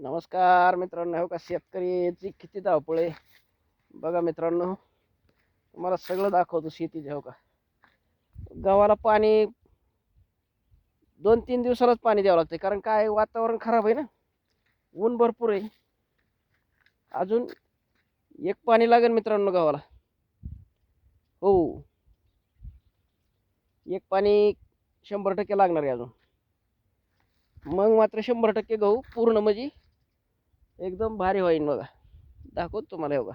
नमस्कार मित्रांनो हो का? शेतकरीची किती धावपळ आहे. बघा मित्रांनो तुम्हाला सगळं दाखवतो शेतीचे हो का? गव्हाला पाणी दोन तीन दिवसालाच पाणी द्यावं लागतं कारण काय वातावरण खराब आहे ना? ऊन भरपूर आहे. अजून एक पाणी लागेल मित्रांनो गव्हाला. हो. एक पाणी शंभर टक्के लागणार आहे अजून. मग मात्र शंभर टक्के गहू पूर्ण म्हणजे एकदम भारी होईन बघा. दाखवत तुम्हाला हे बघा.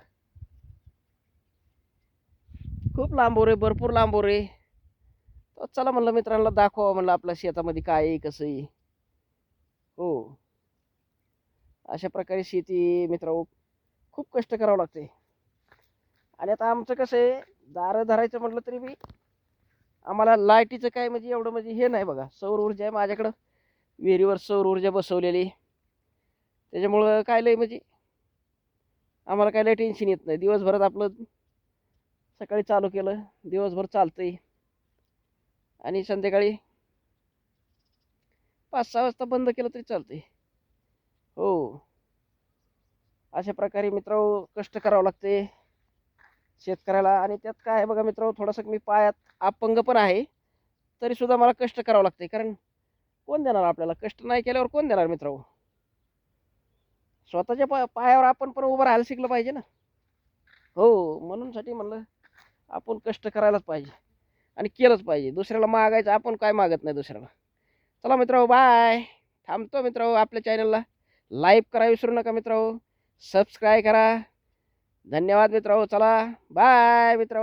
खूप लांब आहे भरपूर लांब आहे तर चला म्हणलं मित्रांना दाखवा म्हणलं आपल्या शेतामध्ये काय आहे कसं आहे. हो. अशा प्रकारे शेती मित्र खूप कष्ट करावं लागते. आणि आता आमचं कसं आहे दारं धरायचं म्हटलं तरी बी आम्हाला लाईटीचं काय म्हणजे एवढं म्हणजे हे नाही बघा. सौर ऊर्जा आहे माझ्याकडं. विहिरीवर सौर ऊर्जा बसवलेली. त्याच्यामुळं काय लय म्हणजे आम्हाला काय लय टेन्शन येत नाही. दिवसभरात आपलं सकाळी चालू केलं दिवसभर चालतंय. आणि संध्याकाळी पाच सहा वाजता बंद केलं तरी चालतंय. हो. अशा प्रकारे मित्र कष्ट करावं लागते शेतकऱ्याला. आणि त्यात काय आहे बघा मित्र थोडंसं मी पायात अपंग पण आहे तरी सुद्धा मला कष्ट करावं लागते कारण कोण देणार आपल्याला? कष्ट नाही केल्यावर कोण देणार मित्र स्वतःच्या पा पायावर आपण पण उभं राहायला शिकलं पाहिजे ना. हो म्हणूनसाठी म्हणलं आपण कष्ट करायलाच पाहिजे आणि केलंच पाहिजे. दुसऱ्याला मागायचं आपण काय मागत नाही दुसऱ्याला. चला मित्र बाय थांबतो मित्र आपल्या चॅनलला लाईक करा विसरू नका मित्र सबस्क्राईब करा. धन्यवाद मित्र चला बाय मित्र